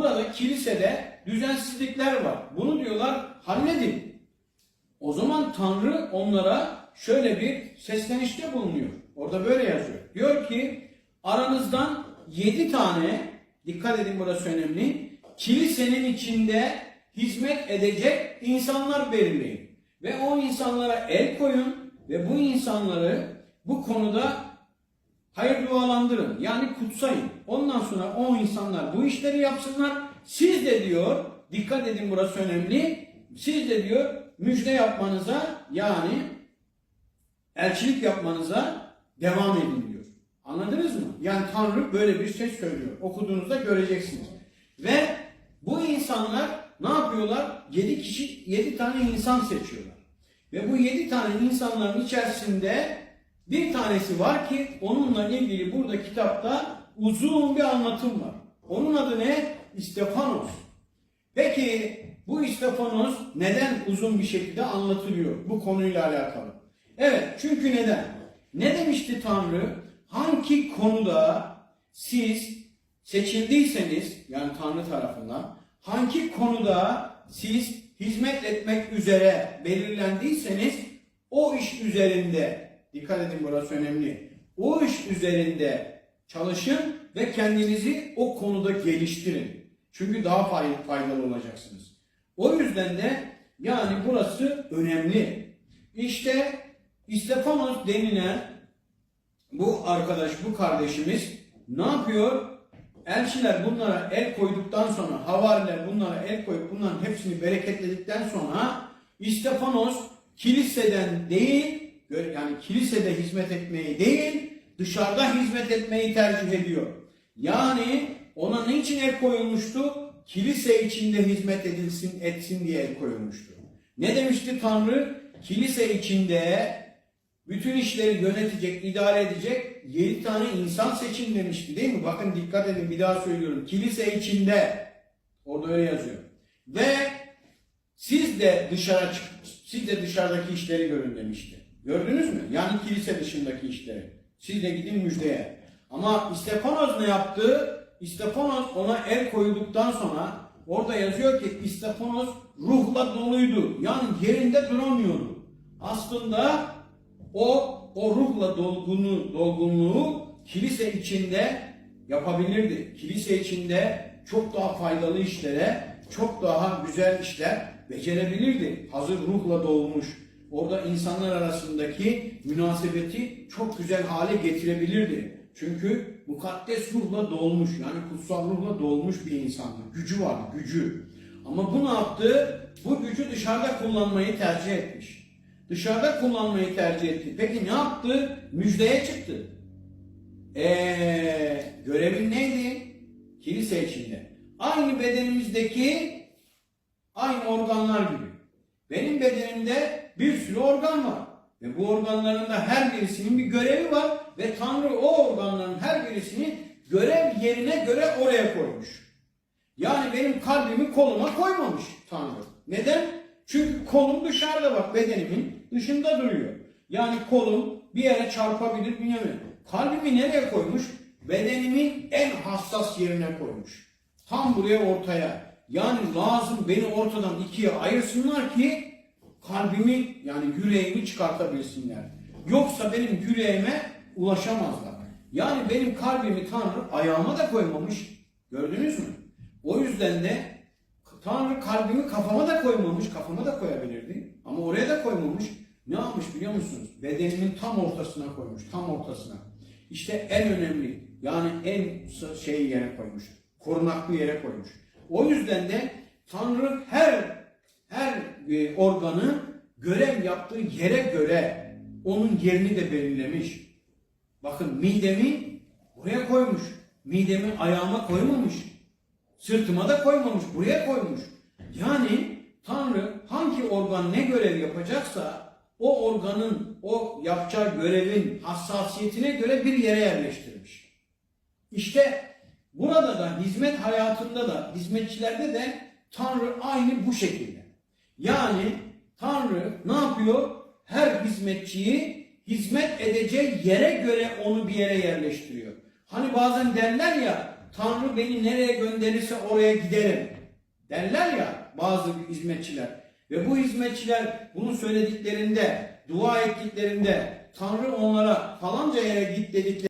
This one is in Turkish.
burada kilisede düzensizlikler var. Bunu diyorlar halledin. O zaman Tanrı onlara şöyle bir seslenişte bulunuyor. Orada böyle yazıyor. Diyor ki aranızdan yedi tane dikkat edin burası önemli. Kilisenin içinde hizmet edecek insanlar belirleyin. Ve o insanlara el koyun ve bu insanları bu konuda hayır dualandırın. Yani kutsayın. Ondan sonra o insanlar bu işleri yapsınlar. Siz de diyor, dikkat edin burası önemli. Siz de diyor müjde yapmanıza yani elçilik yapmanıza devam edin diyor. Anladınız mı? Yani Tanrı böyle bir şey söylüyor. Okuduğunuzda göreceksiniz. Ve bu insanlar ne yapıyorlar? Yedi kişi, yedi tane insan seçiyorlar. Ve bu yedi tane insanların içerisinde bir tanesi var ki onunla ilgili burada kitapta uzun bir anlatım var. Onun adı ne? İstefanos. Peki bu İstefanos neden uzun bir şekilde anlatılıyor bu konuyla alakalı? Evet çünkü neden? Ne demişti Tanrı? Hangi konuda siz seçildiyseniz yani Tanrı tarafından hangi konuda siz hizmet etmek üzere belirlendiyseniz o iş üzerinde dikkat edin burası önemli. O iş üzerinde çalışın ve kendinizi o konuda geliştirin. Çünkü daha fay- faydalı olacaksınız. O yüzden de yani burası önemli. İşte İstefanos denilen bu arkadaş, bu kardeşimiz ne yapıyor? Elçiler bunlara el koyduktan sonra, havariler bunlara el koyup bunların hepsini bereketledikten sonra İstefanos kiliseden değil, yani kilisede hizmet etmeyi değil, dışarıda hizmet etmeyi tercih ediyor. Yani ona ne için el koyulmuştu? Kilise içinde hizmet edilsin, etsin diye el koyulmuştu. Ne demişti Tanrı? Kilise içinde bütün işleri yönetecek, idare edecek 7 tane insan seçin demişti değil mi? Bakın dikkat edin bir daha söylüyorum. Kilise içinde orada öyle yazıyor. Ve siz de dışarı çık, siz de dışarıdaki işleri görün demişti. Gördünüz mü? Yani kilise dışındaki işleri. Siz de gidin müjdeye. Ama İstefanos ne yaptı? İstefanos ona el koyulduktan sonra orada yazıyor ki İstefanos ruhla doluydu. Yani yerinde duramıyordu. Aslında o o ruhla dolgunu, dolgunluğu kilise içinde yapabilirdi. Kilise içinde çok daha faydalı işlere, çok daha güzel işler becerebilirdi. Hazır ruhla dolmuş. Orada insanlar arasındaki münasebeti çok güzel hale getirebilirdi. Çünkü mukaddes ruhla dolmuş, yani kutsal ruhla dolmuş bir insandı. Gücü vardı, gücü. Ama bu ne yaptı? Bu gücü dışarıda kullanmayı tercih etmiş. Dışarıda kullanmayı tercih etti. Peki ne yaptı? Müjdeye çıktı. Eee görevin neydi? Kilise içinde. Aynı bedenimizdeki aynı organlar gibi. Benim bedenimde bir sürü organ var. Ve bu organların da her birisinin bir görevi var. Ve Tanrı o organların her birisini görev yerine göre oraya koymuş. Yani benim kalbimi koluma koymamış Tanrı. Neden? Çünkü kolum dışarıda bak bedenimin dışında duruyor. Yani kolum bir yere çarpabilir bilmiyorum. Kalbimi nereye koymuş? Bedenimin en hassas yerine koymuş. Tam buraya ortaya. Yani lazım beni ortadan ikiye ayırsınlar ki kalbimi yani yüreğimi çıkartabilsinler. Yoksa benim yüreğime ulaşamazlar. Yani benim kalbimi Tanrı ayağıma da koymamış. Gördünüz mü? O yüzden de Tanrı kalbimi kafama da koymamış, kafama da koyabilirdi. Ama oraya da koymamış. Ne yapmış biliyor musunuz? Bedenimin tam ortasına koymuş, tam ortasına. İşte en önemli, yani en şey yere koymuş. Korunaklı yere koymuş. O yüzden de Tanrı her her e, organı görev yaptığı yere göre onun yerini de belirlemiş. Bakın midemi buraya koymuş. Midemi ayağıma koymamış. Sırtıma da koymamış, buraya koymuş. Yani Tanrı hangi organ ne görev yapacaksa o organın, o yapacağı görevin hassasiyetine göre bir yere yerleştirmiş. İşte burada da hizmet hayatında da, hizmetçilerde de Tanrı aynı bu şekilde. Yani Tanrı ne yapıyor? Her hizmetçiyi hizmet edeceği yere göre onu bir yere yerleştiriyor. Hani bazen derler ya Tanrı beni nereye gönderirse oraya giderim derler ya bazı hizmetçiler. Ve bu hizmetçiler bunu söylediklerinde, dua ettiklerinde Tanrı onlara falanca yere git dediklerinde